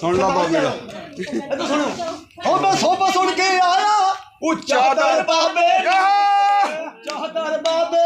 ਸੁਣ ਲਾ ਬਾਬੇ ਦਾ। ਇਹ ਤਾਂ ਸੁਣੋ। ਹੋ ਮੈਂ ਸੋਪਾ ਸੁਣ ਕੇ ਆਇਆ। ਉਹ ਚਾਦਰ ਬਾਬੇ ਚਾਦਰ ਬਾਬੇ